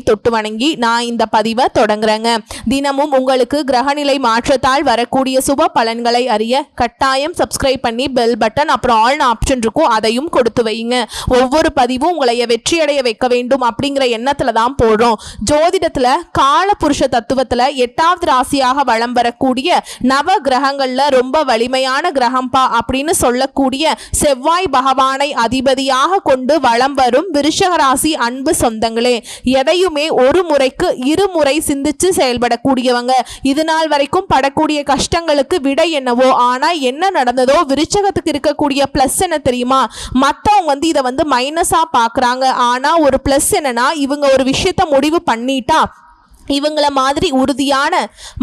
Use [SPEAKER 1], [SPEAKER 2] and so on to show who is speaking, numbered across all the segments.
[SPEAKER 1] தொட்டு வணங்கி நான் இந்த பதிவை தொடங்குறேங்க. தினமும் உங்களுக்கு கிரகநிலை மாற்றத்தால் வரக்கூடிய சுப பலன்களை அறிய கட்டாயம் சப்ஸ்கிரைப் பண்ணி பெல் பட்டன் அப்புறம் ஆல் ஆப்ஷன் இருக்கும் அதையும் கொடுத்து வைங்க ஒவ்வொரு பதிவும் உங்களை வெற்றியடைய வைக்க வேண்டும் அப்படிங்கிற எண்ணத்துல தான் போடுறோம். ஜோதிடத்துல கால புருஷ தத்துவத்துல எட்டாவது ராசியாக வலம் வரக்கூடிய நவ கிரகங்கள்ல ரொம்ப வலிமையான கிரகம்பா அப்படின்னு சொல்லக்கூடிய செவ்வாய் பகவானை அதிபதியாக கொண்டு வலம் வரும் விருஷக ராசி அன்பு சொந்தங்களே எதையும் ஒரு முறைக்கு இருமுறை சிந்திச்சு செயல்படக்கூடியவங்க. இது நாள் வரைக்கும் படக்கூடிய கஷ்டங்களுக்கு விடை என்னவோ ஆனா என்ன நடந்ததோ விருச்சகத்துக்கு இருக்கக்கூடிய பிளஸ் என்ன தெரியுமா? மத்தவங்க வந்து இதை வந்து மைனஸா பாக்குறாங்க ஆனா ஒரு பிளஸ் என்னன்னா இவங்க ஒரு விஷயத்த முடிவு பண்ணிட்டா இவங்கள மாதிரி உறுதியான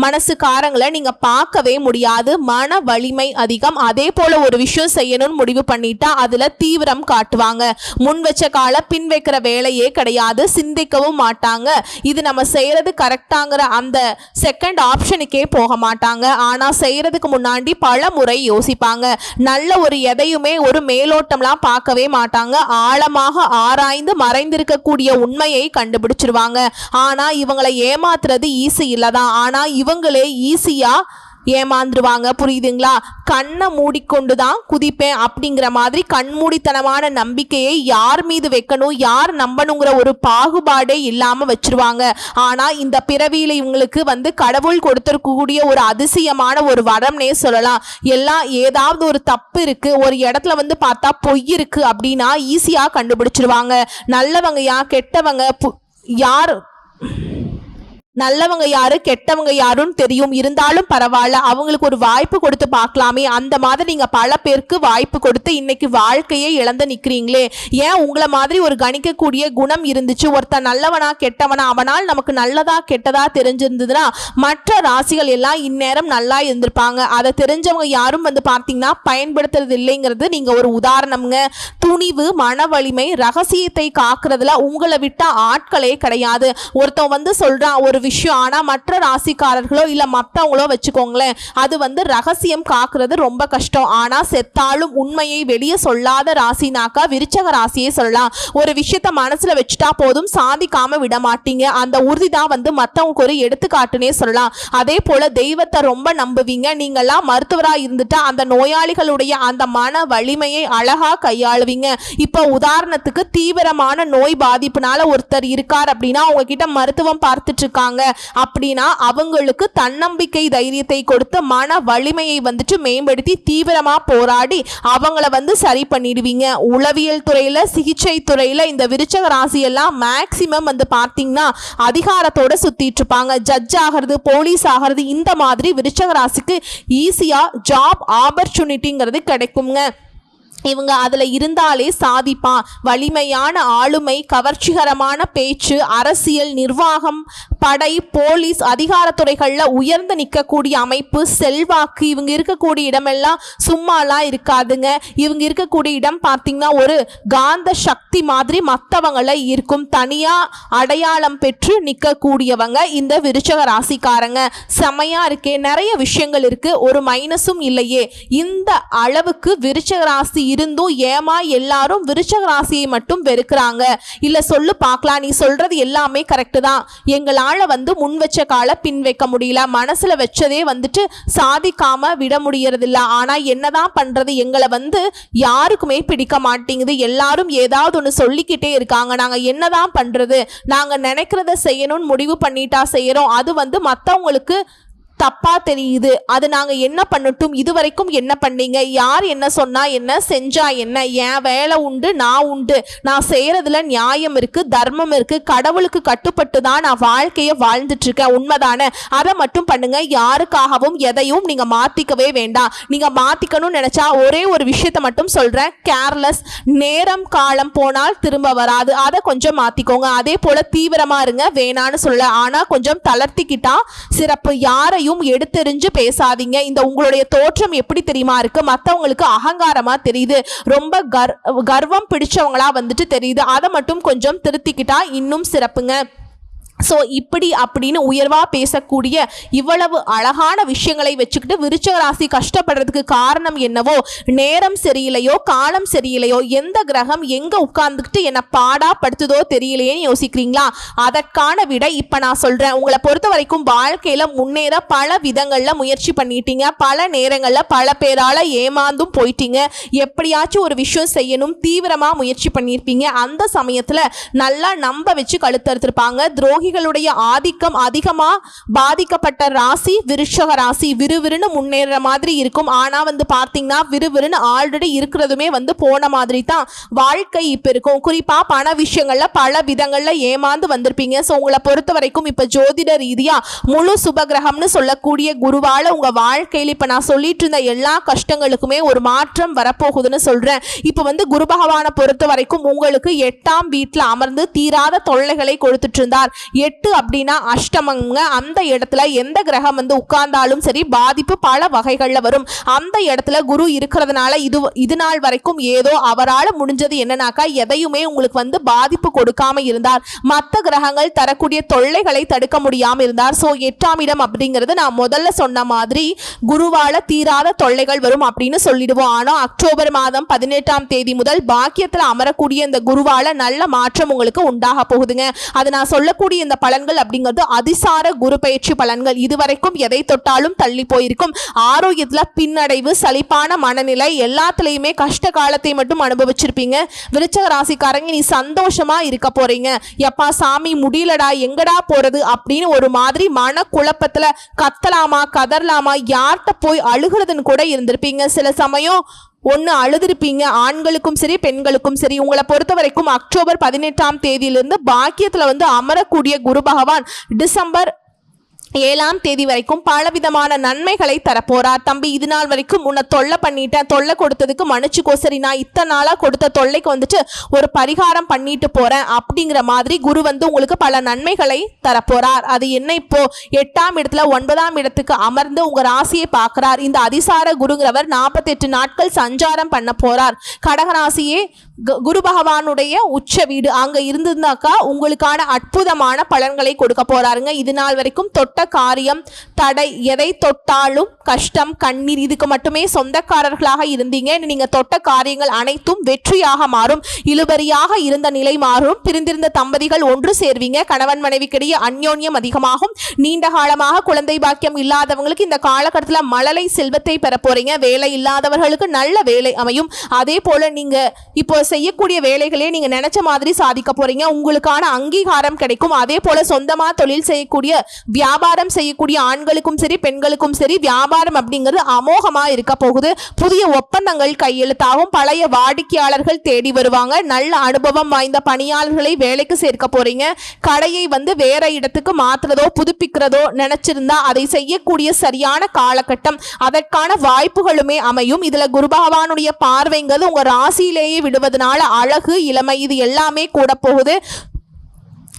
[SPEAKER 1] மனசுக்காரங்களை நீங்கள் பார்க்கவே முடியாது. மன வலிமை அதிகம். அதே போல் ஒரு விஷயம் செய்யணும்னு முடிவு பண்ணிட்டா அதில் தீவிரம் காட்டுவாங்க. முன் வச்ச கால பின் வைக்கிற வேலையே கிடையாது. சிந்திக்கவும் மாட்டாங்க. இது நம்ம செய்கிறது கரெக்டாங்கிற அந்த செகண்ட் ஆப்ஷனுக்கே போக மாட்டாங்க. ஆனால் செய்கிறதுக்கு முன்னாடி பல முறை யோசிப்பாங்க. நல்ல ஒரு எதையுமே ஒரு மேலோட்டம்லாம் பார்க்கவே மாட்டாங்க. ஆழமாக ஆராய்ந்து மறைந்திருக்கக்கூடிய உண்மையை கண்டுபிடிச்சிருவாங்க. ஆனால் இவங்களை ஏமாத்துறது ஈஸி இல்லை தான் ஆனால் இவங்களே ஈஸியாக ஏமாந்துருவாங்க. புரியுதுங்களா? கண்ணை மூடிக்கொண்டு தான் குதிப்பேன் அப்படிங்கிற மாதிரி கண்மூடித்தனமான நம்பிக்கையை யார் மீது வைக்கணும் யார் நம்பணுங்கிற ஒரு பாகுபாடே இல்லாமல் வச்சிருவாங்க. ஆனால் இந்த பிறவியில் இவங்களுக்கு வந்து கடவுள் கொடுத்துருக்கக்கூடிய ஒரு அதிசயமான ஒரு வரம்னே சொல்லலாம். எல்லாம் ஏதாவது ஒரு தப்பு இருக்குது ஒரு இடத்துல வந்து பார்த்தா பொய் இருக்குது அப்படின்னா ஈஸியாக கண்டுபிடிச்சிருவாங்க. நல்லவங்க யா கெட்டவங்க பு- யார் நல்லவங்க யாரு கெட்டவங்க யாருன்னு தெரியும். இருந்தாலும் பரவாயில்ல அவங்களுக்கு ஒரு வாய்ப்பு கொடுத்து பார்க்கலாமே. அந்த மாதிரி நீங்க பல பேருக்கு வாய்ப்பு கொடுத்து இன்னைக்கு வாழ்க்கையே இழந்து நிக்கிறீங்களே. ஏன் உங்களை மாதிரி ஒரு கணிக்கக்கூடிய குணம் இருந்துச்சு? ஒருத்தன் நல்லவனா கெட்டவனா அவனால் நமக்கு நல்லதா கெட்டதா தெரிஞ்சிருந்ததுன்னா மற்ற ராசிகள் எல்லாம் இந்நேரம் நல்லா இருந்திருப்பாங்க. அதை தெரிஞ்சவங்க யாரும் வந்து பார்த்தீங்கன்னா பயன்படுத்துறது இல்லைங்கிறது நீங்க ஒரு உதாரணம்ங்க. துணிவு மன வலிமை ரகசியத்தை காக்குறதுல உங்களை விட்ட ஆட்களே கிடையாது. ஒருத்தன் வந்து சொல்றான் ஒரு விஷயம் ஆனால் மற்ற ராசிக்காரர்களோ இல்லை மற்றவங்களோ வச்சுக்கோங்களேன் அது வந்து ரகசியம் காக்குறது ரொம்ப கஷ்டம். ஆனால் செத்தாலும் உண்மையை வெளியே சொல்லாத ராசினாக்கா விருச்சக ராசியே சொல்லலாம். ஒரு விஷயத்த மனசில் வச்சுட்டா போதும் சாதிக்காமல் விட மாட்டீங்க. அந்த உறுதி தான் வந்து மற்றவங்களுக்கு ஒரு எடுத்துக்காட்டுனே சொல்லலாம். அதே போல் தெய்வத்தை ரொம்ப நம்புவீங்க. நீங்களாம் மருத்துவராக இருந்துட்டா அந்த நோயாளிகளுடைய அந்த மன வலிமையை அழகாக கையாளுவீங்க. இப்போ உதாரணத்துக்கு தீவிரமான நோய் பாதிப்புனால ஒருத்தர் இருக்கார் அப்படின்னா அவங்க கிட்ட மருத்துவம் பார்த்துட்டு இருக்காங்க. அப்படின்னா அவங்களுக்கு தன்னம்பிக்கை தைரியத்தை கொடுத்து மன வலிமையை வந்துட்டு மேம்படுத்தி தீவிரமாக போராடி அவங்கள வந்து சரி பண்ணிடுவீங்க. உளவியல் துறையில் சிகிச்சை துறையில் இந்த விருச்சக ராசி எல்லாம் மேக்சிமம் வந்து பார்த்தீங்கன்னா அதிகாரத்தோட சுத்திட்டு இருப்பாங்க. ஜட்ஜ் ஆகிறது போலீஸ் ஆகிறது இந்த மாதிரி விருச்சக ராசிக்கு ஈஸியாக ஜாப் ஆப்பர்ச்சுனிட்டிங்கிறது கிடைக்குங்க. இவங்க அதில் இருந்தாலே சாதிப்பான் வலிமையான ஆளுமை கவர்ச்சிகரமான பேச்சு அரசியல் நிர்வாகம் படை போலீஸ் அதிகாரத்துறைகளில் உயர்ந்து நிற்கக்கூடிய அமைப்பு செல்வாக்கு இவங்க இருக்கக்கூடிய இடமெல்லாம் சும்மாலாம் இருக்காதுங்க. இவங்க இருக்கக்கூடிய இடம் பார்த்தீங்கன்னா ஒரு காந்த சக்தி மாதிரி மற்றவங்களை இருக்கும் தனியாக அடையாளம் பெற்று நிற்கக்கூடியவங்க இந்த விருச்சக ராசிக்காரங்க. செமையாக இருக்கே. நிறைய விஷயங்கள் இருக்குது ஒரு மைனஸும் இல்லையே. இந்த அளவுக்கு விருச்சக ராசி இருந்தும் ஏமா எல்லாரும் விருச்சக ராசியை மட்டும் வெறுக்கிறாங்க. இல்ல சொல்லு பார்க்கலாம் நீ சொல்றது எல்லாமே கரெக்டு தான். எங்களால வந்து முன் வச்ச கால பின் வைக்க முடியல. மனசுல வச்சதே வந்துட்டு சாதிக்காம விட முடியறதில்ல. ஆனா என்னதான் பண்றது? எங்களை வந்து யாருக்குமே பிடிக்க மாட்டேங்குது. எல்லாரும் ஏதாவது ஒன்று சொல்லிக்கிட்டே இருக்காங்க. நாங்க என்னதான் பண்றது? நாங்க நினைக்கிறத செய்யணும்னு முடிவு பண்ணிட்டா செய்யறோம். அது வந்து மற்றவங்களுக்கு தப்பா தெரியுது. அது நாங்க என்ன பண்ணட்டும் இதுவரைக்கும் என்ன பண்ணீங்க? யார் என்ன சொன்னா என்ன செஞ்சா என்ன? என் வேலை உண்டு நான் உண்டு. நான் செய்யறதுல நியாயம் இருக்கு தர்மம் இருக்கு கடவுளுக்கு கட்டுப்பட்டு தான் நான் வாழ்க்கைய வாழ்ந்துட்டு இருக்கேன் உண்மைதானே? அதை மட்டும் பண்ணுங்க. யாருக்காகவும் எதையும் நீங்க மாத்திக்கவே வேண்டாம். நீங்க மாத்திக்கணும்னு நினைச்சா ஒரே ஒரு விஷயத்த மட்டும் சொல்றேன். கேர்லெஸ் நேரம் காலம் போனால் திரும்ப வராது. அதை கொஞ்சம் மாத்திக்கோங்க. அதே போல தீவிரமா இருங்க. வேணான்னு சொல்ல. ஆனா கொஞ்சம் தளர்த்திக்கிட்டா சிறப்பு. யாரையும் எடுத்தெறிஞ்சு பேசாதீங்க. இந்த உங்களுடைய தோற்றம் எப்படி தெரியுமா இருக்கு? மத்தவங்களுக்கு அகங்காரமா தெரியுது. ரொம்ப கர் கர்வம் பிடிச்சவங்களா வந்துட்டு தெரியுது. அதை மட்டும் கொஞ்சம் திருத்திக்கிட்டா இன்னும் சிறப்புங்க. ஸோ இப்படி அப்படின்னு உயர்வாக பேசக்கூடிய இவ்வளவு அழகான விஷயங்களை வச்சுக்கிட்டு விருச்சக ராசி கஷ்டப்படுறதுக்கு காரணம் என்னவோ நேரம் சரியில்லையோ காலம் சரியில்லையோ எந்த கிரகம் எங்கே உட்கார்ந்துக்கிட்டு என்னை பாடா படுத்துதோ தெரியலையேன்னு யோசிக்கிறீங்களா? அதற்கான விட இப்போ நான் சொல்கிறேன் உங்களை பொறுத்த வரைக்கும் வாழ்க்கையில் முன்னேற பல விதங்களில் முயற்சி பண்ணிட்டீங்க. பல நேரங்களில் பல பேரால் ஏமாந்தும் போயிட்டீங்க. எப்படியாச்சும் ஒரு விஷயம் செய்யணும் தீவிரமாக முயற்சி பண்ணியிருப்பீங்க. அந்த சமயத்தில் நல்லா நம்ப வச்சு கழுத்தறுத்திருப்பாங்க. துரோகிகளுடைய ஆதிக்கம் அதிகமா பாதிக்கப்பட்ட ராசி விருஷக ராசி விறுவிறுன்னு முன்னேற மாதிரி இருக்கும். ஆனா வந்து பார்த்தீங்கன்னா விறுவிறுன்னு ஆல்ரெடி இருக்கிறதுமே வந்து போன மாதிரி தான் வாழ்க்கை இப்போ இருக்கும். குறிப்பா பண விஷயங்கள்ல பல விதங்கள்ல ஏமாந்து வந்திருப்பீங்க. ஸோ உங்களை பொறுத்த வரைக்கும் இப்போ ஜோதிட ரீதியா முழு சுபகிரகம்னு சொல்லக்கூடிய குருவால உங்க வாழ்க்கையில் இப்போ நான் சொல்லிட்டு இருந்த எல்லா கஷ்டங்களுக்குமே ஒரு மாற்றம் வரப்போகுதுன்னு சொல்றேன். இப்போ வந்து குரு பகவானை பொறுத்த வரைக்கும் உங்களுக்கு எட்டாம் வீட்டில் அமர்ந்து தீராத தொல்லைகளை கொடுத்துட்டு இருந்தார். எட்டு அப்படின்னா அஷ்டமங்க. அந்த இடத்துல எந்த கிரகம் வந்து உட்கார்ந்தாலும் சரி பாதிப்பு பல வகைகளில் வரும். அந்த இடத்துல குரு இருக்கிறதுனால இது இது நாள் வரைக்கும் ஏதோ அவரால் முடிஞ்சது என்னன்னாக்கா எதையுமே உங்களுக்கு வந்து பாதிப்பு கொடுக்காம இருந்தார். மற்ற கிரகங்கள் தரக்கூடிய தொல்லைகளை தடுக்க முடியாமல் இருந்தார். ஸோ எட்டாம் இடம் அப்படிங்கிறது நான் முதல்ல சொன்ன மாதிரி குருவால தீராத தொல்லைகள் வரும் அப்படின்னு சொல்லிடுவோம். ஆனால் அக்டோபர் மாதம் பதினெட்டாம் தேதி முதல் பாக்கியத்தில் அமரக்கூடிய இந்த குருவால நல்ல மாற்றம் உங்களுக்கு உண்டாக போகுதுங்க. அது நான் சொல்லக்கூடிய இந்த பலன்கள் அப்படிங்கிறது அதிசார குரு பயிற்சி பலன்கள். இதுவரைக்கும் எதை தொட்டாலும் தள்ளி போயிருக்கும். ஆரோக்கியத்தில் பின்னடைவு சலிப்பான மனநிலை எல்லாத்துலேயுமே கஷ்ட காலத்தை மட்டும் அனுபவிச்சிருப்பீங்க. விருச்சக ராசிக்காரங்க நீ சந்தோஷமா இருக்க போறீங்க. எப்பா சாமி முடியலடா எங்கடா போறது அப்படின்னு ஒரு மாதிரி மன குழப்பத்துல கத்தலாமா கதறலாமா யார்கிட்ட போய் அழுகிறதுன்னு கூட இருந்திருப்பீங்க. சில சமயம் ஒன்று அழுதுருப்பீங்க. ஆண்களுக்கும் சரி பெண்களுக்கும் சரி. உங்களை பொறுத்த வரைக்கும் அக்டோபர் பதினெட்டாம் தேதியிலிருந்து பாக்கியத்தில் வந்து அமரக்கூடிய குரு பகவான் டிசம்பர் ஏழாம் தேதி வரைக்கும் பலவிதமான நன்மைகளை தரப்போறார். தம்பி இது நாள் வரைக்கும் உன்னை தொல்லை பண்ணிட்டேன். தொல்லை கொடுத்ததுக்கு மன்னிச்சு சரி நான் இத்தனை நாளாக கொடுத்த தொல்லைக்கு வந்துட்டு ஒரு பரிகாரம் பண்ணிட்டு போறேன் அப்படிங்கிற மாதிரி குரு வந்து உங்களுக்கு பல நன்மைகளை தரப்போறார். அது என்ன இப்போ? எட்டாம் இடத்துல ஒன்பதாம் இடத்துக்கு அமர்ந்து உங்க ராசியை பார்க்கிறார். இந்த அதிசார குருங்கிறவர் நாற்பத்தெட்டு நாட்கள் சஞ்சாரம் பண்ண போறார். கடகராசியே குரு பகவானுடைய உச்ச வீடு அங்க இருந்திருந்தாக்கா உங்களுக்கான அற்புதமான பலன்களை கொடுக்க போறாருங்க. இது நாள் வரைக்கும் தொட்ட காரியம் தடை எதை தொட்டாலும் கஷ்டம் கண்ணீர் இதுக்கு மட்டுமே சொந்தக்காரர்களாக இருந்தீங்க. நீங்க தொட்ட காரியங்கள் அனைத்தும் வெற்றியாக மாறும். இழுபறியாக இருந்த நிலை மாறும். பிரிந்திருந்த தம்பதிகள் ஒன்று சேர்வீங்க. கணவன் மனைவிக்கிடையே அந்யோன்யம் அதிகமாகும். நீண்ட காலமாக குழந்தை பாக்கியம் இல்லாதவங்களுக்கு இந்த காலகட்டத்தில் மழலை செல்வத்தை பெற போறீங்க. வேலை இல்லாதவர்களுக்கு நல்ல வேலை அமையும். அதே போல நீங்க இப்போ செய்யக்கூடிய வேலைகளே நீங்க நினைச்ச மாதிரி சாதிக்க போறீங்க. உங்களுக்கான அங்கீகாரம் கிடைக்கும். அதே போல சொந்தமா தொழில் செய்யக்கூடிய வியாபாரம் செய்யக்கூடிய ஆண்களுக்கும் சரி பெண்களுக்கும் சரி வியாபாரம் அப்படிங்கிறது அமோகமா இருக்க போகுது. புதிய ஒப்பந்தங்கள் கையெழுத்தாகும். பழைய வாடிக்கையாளர்கள் தேடி வருவாங்க. நல்ல அனுபவம் வாய்ந்த பணியாளர்களை வேலைக்கு சேர்க்க போறீங்க. கடையை வந்து வேற இடத்துக்கு மாத்துறதோ புதுப்பிக்கிறதோ நினைச்சிருந்தா அதை செய்யக்கூடிய சரியான காலகட்டம். அதற்கான வாய்ப்புகளுமே அமையும். இதுல குரு பகவானுடைய பார்வைங்கிறது உங்க ராசியிலேயே அதனால அழகு இளமை இது எல்லாமே கூட போகுது.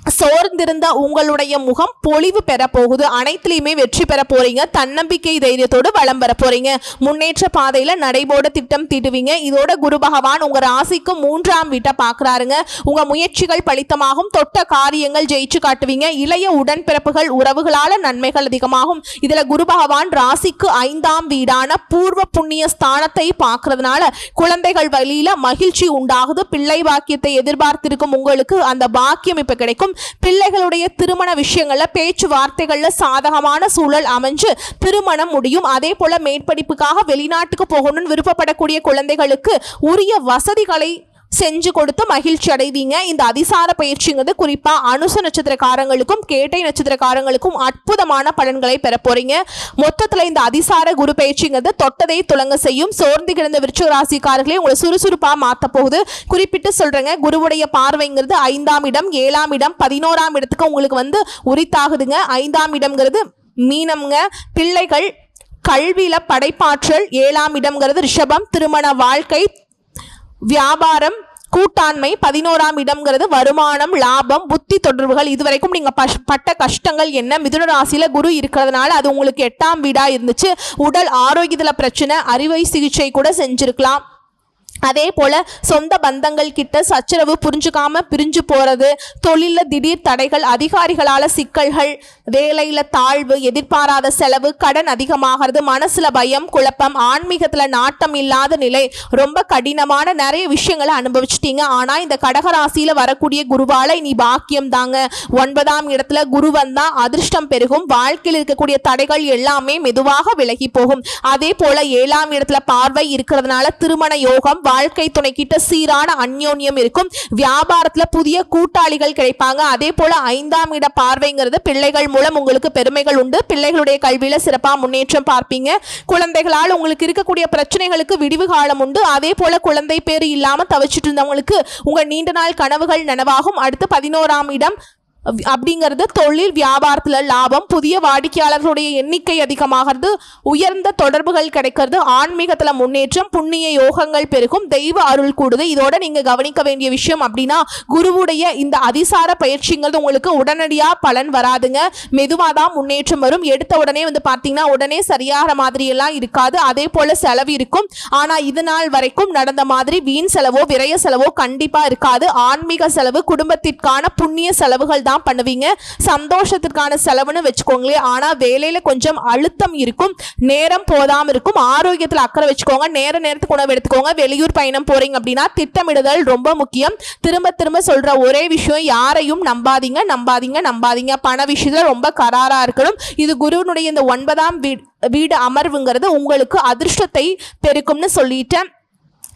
[SPEAKER 1] சோர்ந்திருந்த உங்களுடைய முகம் பொலிவு பெற போகுது. அனைத்துலையுமே வெற்றி பெற போறீங்க. தன்னம்பிக்கை தைரியத்தோடு வளம் பெற போறீங்க. முன்னேற்ற பாதையில நடைபோட திட்டம் தீட்டுவீங்க. இதோட குரு பகவான் உங்க ராசிக்கு மூன்றாம் வீட்டை பார்க்குறாருங்க உங்க முயற்சிகள் பலித்தமாகும். தொட்ட காரியங்கள் ஜெயிச்சு காட்டுவீங்க. இளைய உடன்பிறப்புகள் உறவுகளால நன்மைகள் அதிகமாகும். இதுல குரு பகவான் ராசிக்கு ஐந்தாம் வீடான பூர்வ புண்ணிய ஸ்தானத்தை பார்க்கறதுனால குழந்தைகள் வழியில மகிழ்ச்சி உண்டாகுது. பிள்ளை பாக்கியத்தை எதிர்பார்த்திருக்கும் உங்களுக்கு அந்த பாக்கியம் இப்ப கிடைக்கும். பிள்ளைகளுடைய திருமண விஷயங்கள்ல பேச்சுவார்த்தைகள்ல சாதகமான சூழல் அமைஞ்சு திருமணம் முடியும். அதே போல மேற்படிப்புக்காக வெளிநாட்டுக்கு போகணும்னு விருப்பப்படக்கூடிய குழந்தைகளுக்கு உரிய வசதிகளை செஞ்சு கொடுத்து மகிழ்ச்சி அடைவீங்க. இந்த அதிசார பயிற்சிங்கிறது குறிப்பா அனுச நட்சத்திரக்காரங்களுக்கும் கேட்டை நட்சத்திரக்காரங்களுக்கும் அற்புதமான பலன்களை பெற போறீங்க. மொத்தத்துல இந்த அதிசார குரு பயிற்சிங்கிறது தொட்டதை துளங்க செய்யும். சோர்ந்து கிடந்த விருச்சிக ராசிக்காரர்களே உங்களை சுறுசுறுப்பா மாத்த போகுது. குறிப்பிட்டு சொல்றேங்க குருவுடைய பார்வைங்கிறது ஐந்தாம் இடம் ஏழாம் இடம் பதினோராம் இடத்துக்கு உங்களுக்கு வந்து உரித்தாகுதுங்க. ஐந்தாம் இடம்ங்கிறது மீனம்ங்க. பிள்ளைகள் கல்வியில படைப்பாற்றல் ஏழாம் இடம்ங்கிறது ரிஷபம். திருமண வாழ்க்கை வியாபாரம் கூட்டாண்மை பதினோராம் இடம்ங்கிறது வருமானம் லாபம் புத்தி தொடர்புகள். இதுவரைக்கும் நீங்கள் பஷ்- பட்ட கஷ்டங்கள் என்ன? மிதுன ராசியில் குரு இருக்கிறதுனால அது உங்களுக்கு எட்டாம் வீடாக இருந்துச்சு. உடல் ஆரோக்கியத்தில் பிரச்சனை அறுவை சிகிச்சை கூட செஞ்சுருக்கலாம். அதே போல் சொந்த பந்தங்கள் கிட்ட சச்சரவு புரிஞ்சுக்காம பிரிஞ்சு போகிறது தொழிலில் திடீர் தடைகள் அதிகாரிகளால் சிக்கல்கள் வேலையில் தாழ்வு எதிர்பாராத செலவு கடன் அதிகமாகிறது மனசில் பயம் குழப்பம் ஆன்மீகத்தில் நாட்டம் இல்லாத நிலை ரொம்ப கடினமான நிறைய விஷயங்களை அனுபவிச்சிட்டீங்க. ஆனால் இந்த கடகராசியில் வரக்கூடிய குருவால் இனி பாக்கியம் தாங்க ஒன்பதாம் இடத்துல குரு வந்தால் அதிர்ஷ்டம் பெருகும். வாழ்க்கையில் இருக்கக்கூடிய தடைகள் எல்லாமே மெதுவாக விலகி போகும். அதே போல் ஏழாம் இடத்துல பார்வை இருக்கிறதுனால திருமண யோகம் வாழ்க்கை துணை கிட்ட சீரான அந்யோன்யம் இருக்கும். வியாபாரத்துல புதிய கூட்டாளிகள் கிடைப்பாங்க. அதே போல ஐந்தாம் இட பார்வைங்கிறது பிள்ளைகள் மூலம் உங்களுக்கு பெருமைகள் உண்டு. பிள்ளைகளுடைய கல்வியில சிறப்பா முன்னேற்றம் பார்ப்பீங்க. குழந்தைகளால் உங்களுக்கு இருக்கக்கூடிய பிரச்சனைகளுக்கு விடிவு காலம் உண்டு. அதே போல குழந்தை பேர் இல்லாம தவிச்சிட்டு இருந்தவங்களுக்கு உங்க நீண்ட நாள் கனவுகள் நனவாகும். அடுத்து பதினோராம் இடம் அப்படிங்கிறது தொழில் வியாபாரத்தில் லாபம் புதிய வாடிக்கையாளர்களுடைய எண்ணிக்கை அதிகமாகிறது உயர்ந்த தொடர்புகள் கிடைக்கிறது ஆன்மீகத்தில் முன்னேற்றம் புண்ணிய யோகங்கள் பெருகும் தெய்வ அருள் கூடுது. இதோட நீங்கள் கவனிக்க வேண்டிய விஷயம் அப்படின்னா குருவுடைய இந்த அதிசார பயிற்சிங்கிறது உங்களுக்கு உடனடியாக பலன் வராதுங்க. மெதுவாக தான் முன்னேற்றம் வரும். எடுத்த உடனே வந்து பார்த்தீங்கன்னா உடனே சரியாகிற மாதிரியெல்லாம் இருக்காது. அதே போல் செலவு இருக்கும். ஆனால் இது நாள் வரைக்கும் நடந்த மாதிரி வீண் செலவோ விரய செலவோ கண்டிப்பாக இருக்காது. ஆன்மீக செலவு குடும்பத்திற்கான புண்ணிய செலவுகள் தான் பண்ணுவீங்க. சந்தோஷத்திற்கான செலவுன்னு வச்சுக்கோங்களேன் ஆனால் வேலையில் கொஞ்சம் அழுத்தம் இருக்கும் நேரம் போதாமல் இருக்கும் ஆரோக்கியத்தில் அக்கறை வச்சுக்கோங்க நேர நேரத்துக்கு உணவு எடுத்துக்கோங்க வெளியூர் பயணம் போகிறீங்க அப்படின்னா திட்டமிடுதல் ரொம்ப முக்கியம். திரும்ப திரும்ப சொல்கிற ஒரே விஷயம் யாரையும் நம்பாதீங்க நம்பாதீங்க நம்பாதீங்க. பண விஷயத்தில் ரொம்ப கராராக இருக்கணும். இது குருவினுடைய இந்த ஒன்பதாம் வீடு வீடு அமர்வுங்கிறது உங்களுக்கு அதிர்ஷ்டத்தை பெருக்கும்னு சொல்லிட்டேன்.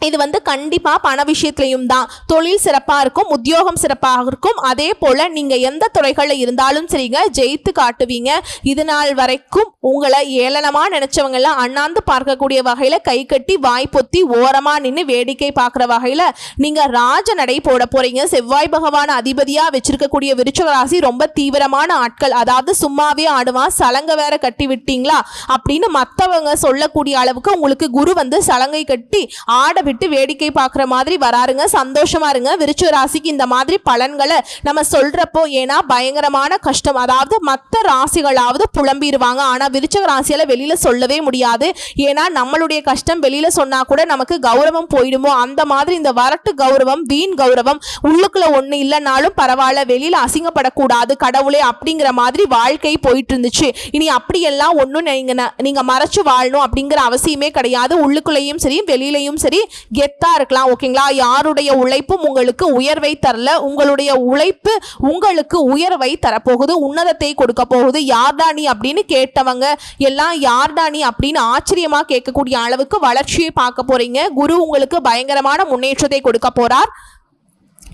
[SPEAKER 1] இது வந்து கண்டிப்பாக பண விஷயத்துலையும் தான். தொழில் சிறப்பாக இருக்கும் உத்தியோகம் சிறப்பாக இருக்கும். அதே போல் நீங்கள் எந்த துறைகளில் இருந்தாலும் சரிங்க ஜெயித்து காட்டுவீங்க. இது நாள் வரைக்கும் உங்களை ஏளனமாக நினச்சவங்கெல்லாம் அண்ணாந்து பார்க்கக்கூடிய வகையில் கை கட்டி வாய் பொத்தி ஓரமாக நின்று வேடிக்கை பார்க்குற வகையில் நீங்கள் ராஜ நடை போட போகிறீங்க செவ்வாய் பகவான் அதிபதியாக வச்சிருக்கக்கூடிய விருச்சக ராசி ரொம்ப தீவிரமான ஆட்கள். அதாவது சும்மாவே ஆடுவான் சலங்க வேற கட்டி விட்டீங்களா? அப்படின்னு மற்றவங்க சொல்லக்கூடிய அளவுக்கு உங்களுக்கு குரு வந்து சலங்கை கட்டி ஆட விட்டு வேடிக்கை பார்க்குற மாதிரி வராருங்க. சந்தோஷமா இருங்க. விருச்ச ராசிக்கு இந்த மாதிரி பலன்களை நம்ம சொல்றப்போ ஏன்னா பயங்கரமான கஷ்டம். அதாவது மற்ற ராசிகளாவது புலம்பிடுவாங்க ஆனால் விருச்ச ராசியால் வெளியில் சொல்லவே முடியாது. ஏன்னா நம்மளுடைய கஷ்டம் வெளியில் சொன்னால் கூட நமக்கு கௌரவம் போயிடுமோ? அந்த மாதிரி இந்த வரட்டு கௌரவம் வீண் கௌரவம் உள்ளுக்குள்ள ஒன்று இல்லைனாலும் பரவாயில்ல. வெளியில் அசிங்கப்படக்கூடாது. கடவுளே அப்படிங்கிற மாதிரி வாழ்க்கை போயிட்டு இருந்துச்சு இனி அப்படியெல்லாம் ஒன்றும் நீங்கள் நீங்கள் மறைச்சு வாழணும் அப்படிங்கிற அவசியமே கிடையாது. உள்ளுக்குள்ளேயும் சரி வெளியிலையும் சரி கெத்தா இருக்கலாம் ஓகேங்களா? யாருடைய உழைப்பும் உங்களுக்கு உயர்வை தரல. உங்களுடைய உழைப்பு உங்களுக்கு உயர்வை தரப்போகுது உன்னதத்தை கொடுக்க போகுது. யார்டா அப்படின்னு கேட்டவங்க எல்லாம் யார்டா அப்படின்னு ஆச்சரியமா கேட்கக்கூடிய அளவுக்கு வளர்ச்சியை பார்க்க போறீங்க. குரு உங்களுக்கு பயங்கரமான முன்னேற்றத்தை கொடுக்க போறார்.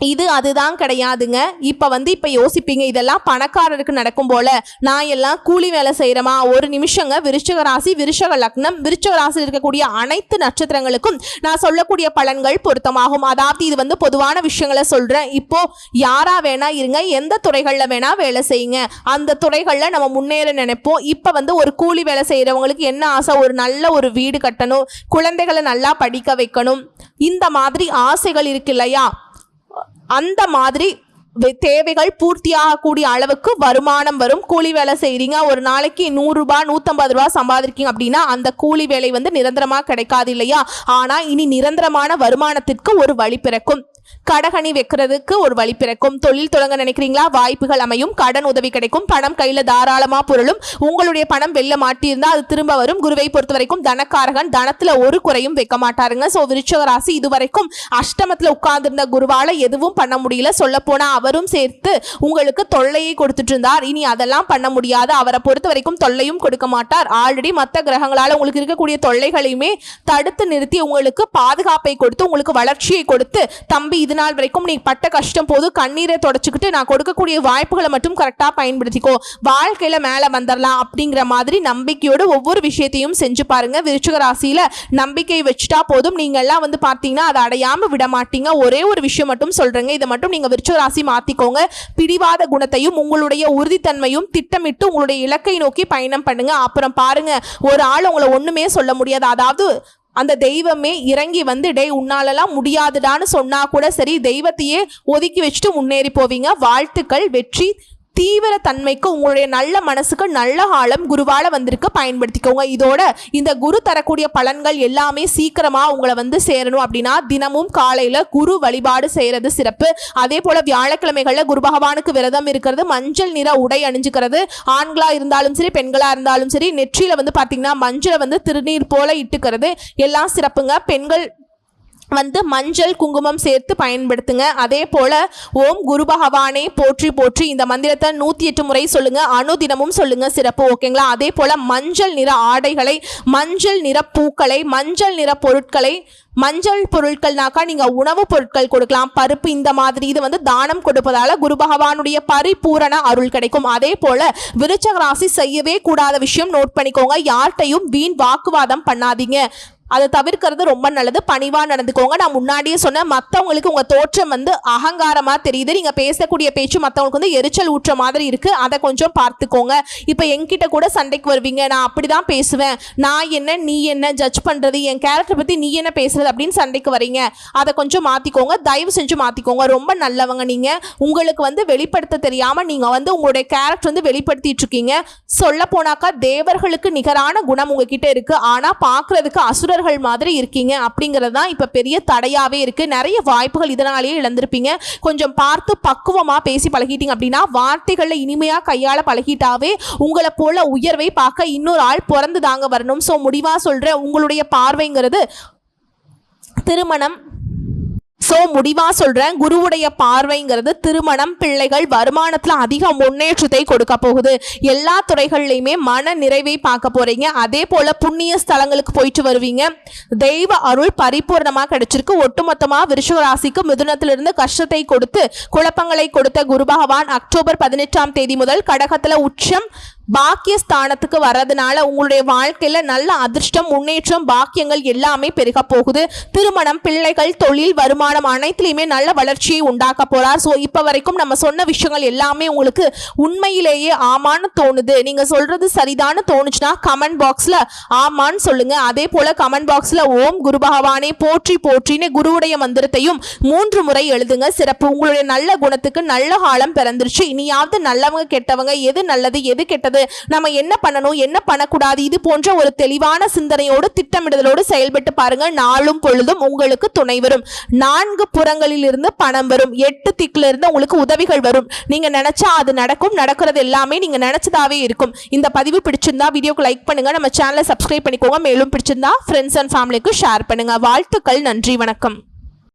[SPEAKER 1] இது அதுதான் கிடையாதுங்க. இப்போ வந்து இப்போ யோசிப்பீங்க இதெல்லாம் பணக்காரருக்கு நடக்கும் போல நான் எல்லாம் கூலி வேலை செய்கிறமா ஒரு நிமிஷங்க விருச்சக ராசி விருஷக லக்னம். விருச்சக ராசியில் இருக்கக்கூடிய அனைத்து நட்சத்திரங்களுக்கும் நான் சொல்லக்கூடிய பலன்கள் பொருத்தமாகும். அதாவது இது வந்து பொதுவான விஷயங்களை சொல்கிறேன் இப்போ யாரா வேணா இருங்க எந்த துறைகளில் வேணா வேலை செய்யுங்க. அந்த துறைகளில் நம்ம முன்னேற நினைப்போம். இப்போ வந்து ஒரு கூலி வேலை செய்கிறவங்களுக்கு என்ன ஆசை? ஒரு நல்ல ஒரு வீடு கட்டணும். குழந்தைகளை நல்லா படிக்க வைக்கணும். இந்த மாதிரி ஆசைகள் இருக்கு இல்லையா? அந்த மாதிரி தேவைகள் பூர்த்தியாகக்கூடிய அளவுக்கு வருமானம் வரும். கூலி வேலை செய்கிறீங்க ஒரு நாளைக்கு நூறுரூபா நூற்றம்பது ரூபா சம்பாதிருக்கீங்க அப்படின்னா அந்த கூலி வேலை வந்து நிரந்தரமாக கிடைக்காது இல்லையா? ஆனால் இனி நிரந்தரமான வருமானத்திற்கு ஒரு வழி பிறக்கும். கடகணி வைக்கிறதுக்கு ஒரு வழி பிறக்கும். தொழில் தொடங்க நினைக்கிறீங்களா? வாய்ப்புகள் அமையும். கடன் உதவி கிடைக்கும். பணம் கையில் தாராளமாக பொருளும். உங்களுடைய பணம் வெளில மாட்டியிருந்தா அது திரும்ப வரும். குருவை பொறுத்த வரைக்கும் தனக்காரகன் தனத்துல ஒரு குறையும் வைக்க மாட்டாருங்க. ஸோ விருச்சக ராசி இதுவரைக்கும் அஷ்டமத்துல உட்கார்ந்திருந்த குருவால எதுவும் பண்ண முடியல. சொல்ல போனா அவரும் சேர்த்து உங்களுக்கு தொல்லையை கொடுத்துட்டு இருந்தார் இனி அதெல்லாம் பண்ண முடியாது. அவரை பொறுத்த வரைக்கும் தொல்லையும் கொடுக்க மாட்டார். ஆல்ரெடி மற்ற கிரகங்களால் உங்களுக்கு இருக்கக்கூடிய தொல்லைகளையுமே தடுத்து நிறுத்தி உங்களுக்கு பாதுகாப்பை கொடுத்து உங்களுக்கு வளர்ச்சியை கொடுத்து தம்பி இது நாள் வரைக்கும் நீ பட்ட கஷ்டம் போது கண்ணீரை தொடச்சிக்கிட்டு நான் கொடுக்கக்கூடிய வாய்ப்புகளை மட்டும் கரெக்டாக பயன்படுத்திக்கோ. வாழ்க்கையில் மேலே வந்துடலாம் அப்படிங்கிற மாதிரி நம்பிக்கையோடு ஒவ்வொரு விஷயத்தையும் செஞ்சு பாருங்க. விருச்சிக ராசியில் நம்பிக்கை வச்சுட்டா போதும். நீங்கள்லாம் வந்து பார்த்தீங்கன்னா அதை அடையாமல் விட மாட்டீங்க. ஒரே ஒரு விஷயம் மட்டும் சொல்கிறேங்க இதை மட்டும் நீங்கள் விருச்சிக ராசி மாற்றிக்கோங்க பிடிவாத குணத்தையும் உங்களுடைய உறுதித்தன்மையும் திட்டமிட்டு உங்களுடைய இலக்கை நோக்கி பயணம் பண்ணுங்க. அப்புறம் பாருங்க ஒரு ஆள் உங்களை ஒன்றுமே சொல்ல முடியாது. அதாவது அந்த தெய்வமே இறங்கி வந்து டே உன்னாலலாம் முடியாதுடான்னு சொன்னா கூட சரி தெய்வத்தையே ஒதுக்கி வச்சுட்டு முன்னேறி போவீங்க. வாழ்த்துக்கள் வெற்றி தீவிர தன்மைக்கு உங்களுடைய நல்ல மனசுக்கு நல்ல ஆழம் குருவால வந்திருக்கு பயன்படுத்திக்கோங்க. இதோட இந்த குரு தரக்கூடிய பலன்கள் எல்லாமே சீக்கிரமா உங்களை வந்து சேரணும் அப்படின்னா தினமும் காலையில குரு வழிபாடு செய்யறது சிறப்பு. அதே போல வியாழக்கிழமைகள்ல குரு பகவானுக்கு விரதம் இருக்கிறது மஞ்சள் நிற உடை அணிஞ்சுக்கிறது. ஆண்களா இருந்தாலும் சரி பெண்களா இருந்தாலும் சரி நெற்றியில வந்து பாத்தீங்கன்னா மஞ்சளை வந்து திருநீர் போல இட்டுக்கிறது. எல்லாம் சிறப்புங்க. பெண்கள் வந்து மஞ்சள் குங்குமம் சேர்த்து பயன்படுத்துங்க. அதே போல ஓம் குரு பகவானே போற்றி போற்றி. இந்த மந்திரத்தை நூற்றி எட்டு முறை சொல்லுங்க. அணுதினமும் சொல்லுங்க சிறப்பு ஓகேங்களா? அதே போல மஞ்சள் நிற ஆடைகளை மஞ்சள் நிற பூக்களை மஞ்சள் நிற பொருட்களை மஞ்சள் பொருட்கள்னாக்கா நீங்க உணவுப் பொருட்கள் கொடுக்கலாம். பருப்பு இந்த மாதிரி இது வந்து தானம் கொடுப்பதால குரு பகவானுடைய பரிபூரண அருள் கிடைக்கும். அதே போல விருச்சக ராசி செய்யவே கூடாத விஷயம் நோட் பண்ணிக்கோங்க. யார்கிட்டையும் வீண் வாக்குவாதம் பண்ணாதீங்க. அதை தவிர்க்கிறது ரொம்ப நல்லது. பணிவாக நடந்துக்கோங்க. நான் முன்னாடியே சொன்னேன் மற்றவங்களுக்கு உங்கள் தோற்றம் வந்து அகங்காரமாக தெரியுது. நீங்கள் பேசக்கூடிய பேச்சு மற்றவங்களுக்கு வந்து எரிச்சல் ஊற்ற மாதிரி இருக்குது அதை கொஞ்சம் பார்த்துக்கோங்க. இப்போ என்கிட்ட கூட சண்டைக்கு வருவீங்க. நான் அப்படி தான் பேசுவேன். நான் என்ன நீ என்ன ஜட்ஜ் பண்ணுறது என் கேரக்டர் பற்றி நீ என்ன பேசுறது அப்படின்னு சண்டைக்கு வரீங்க. அதை கொஞ்சம் மாற்றிக்கோங்க தயவு செஞ்சு மாற்றிக்கோங்க ரொம்ப நல்லவங்க நீங்கள் உங்களுக்கு வந்து வெளிப்படுத்த தெரியாமல் நீங்கள் வந்து உங்களுடைய கேரக்டர் வந்து வெளிப்படுத்திட்டு இருக்கீங்க. சொல்ல போனாக்கா தேவர்களுக்கு நிகரான குணம் உங்ககிட்ட இருக்குது ஆனால் பார்க்குறதுக்கு அசுரர் அசுரர்கள் மாதிரி இருக்கீங்க அப்படிங்கிறது தான் இப்போ பெரிய தடையாகவே இருக்குது நிறைய வாய்ப்புகள் இதனாலேயே இழந்திருப்பீங்க. கொஞ்சம் பார்த்து பக்குவமாக பேசி பழகிட்டீங்க அப்படின்னா வார்த்தைகளில் இனிமையாக கையாள பழகிட்டாவே உங்களை போல உயர்வை பார்க்க இன்னொரு ஆள் பிறந்து தாங்க வரணும். ஸோ முடிவாக சொல்கிற உங்களுடைய பார்வைங்கிறது திருமணம் ஸோ முடிவாக சொல்கிறேன் குருவுடைய பார்வைங்கிறது திருமணம் பிள்ளைகள் வருமானத்தில் அதிக முன்னேற்றத்தை கொடுக்க போகுது. எல்லா துறைகள்லையுமே மன நிறைவை பார்க்க போகிறீங்க அதே போல் புண்ணிய ஸ்தலங்களுக்கு போயிட்டு வருவீங்க. தெய்வ அருள் பரிபூர்ணமாக கிடைச்சிருக்கு. ஒட்டுமொத்தமாக விருஷக ராசிக்கு மிதுனத்திலிருந்து கஷ்டத்தை கொடுத்து குழப்பங்களை கொடுத்த குரு பகவான் அக்டோபர் பதினெட்டாம் தேதி முதல் கடகத்தில் உச்சம் பாக்கியஸ்தானத்துக்கு வர்றதுனால உங்களுடைய வாழ்க்கையில் நல்ல அதிர்ஷ்டம் முன்னேற்றம் பாக்கியங்கள் எல்லாமே பெருக போகுது. திருமணம் பிள்ளைகள் தொழில் வருமானம் அனைத்துலையுமே நல்ல வளர்ச்சியை உண்டாக்க போகிறார் ஸோ இப்போ வரைக்கும் நம்ம சொன்ன விஷயங்கள் எல்லாமே உங்களுக்கு உண்மையிலேயே ஆமான்னு தோணுது. நீங்கள் சொல்கிறது சரிதான்னு தோணுச்சுன்னா கமெண்ட் பாக்ஸில் ஆமான்னு சொல்லுங்க. அதே போல் கமெண்ட் பாக்ஸில் ஓம் குரு பகவானே போற்றி போற்றின்னு குருவுடைய மந்திரத்தையும் மூன்று முறை எழுதுங்க. சிறப்பு. உங்களுடைய நல்ல குணத்துக்கு நல்ல காலம் பிறந்துருச்சு. இனியாவது நல்லவங்க கெட்டவங்க எது நல்லது எது கெட்டது நம்ம என்ன பண்ணணும் என்ன பண்ணக்கூடாது இது போன்ற ஒரு தெளிவான சிந்தனையோடு திட்டமிடுதலோடு செயல்பட்டு பாருங்க. நாளும் பொழுதும் உங்களுக்கு துணை வரும். நான்கு புறங்களில் இருந்து பணம் வரும். எட்டு திக்குல இருந்து உங்களுக்கு உதவிகள் வரும். நீங்க நினைச்சா அது நடக்கும். நடக்கிறது எல்லாமே நீங்க நினைச்சதாவே இருக்கும். இந்த பதிவு பிடிச்சிருந்தா வீடியோக்கு லைக் பண்ணுங்க. நம்ம சேனலை சப்ஸ்கிரைப் பண்ணிக்கோங்க. மேலும் பிடிச்சிருந்தா ஃப்ரெண்ட்ஸ் அண்ட் ஃபேமிலிக்கு ஷேர் பண்ணுங்க. வாழ்த்துக்கள். நன்றி. வணக்கம்.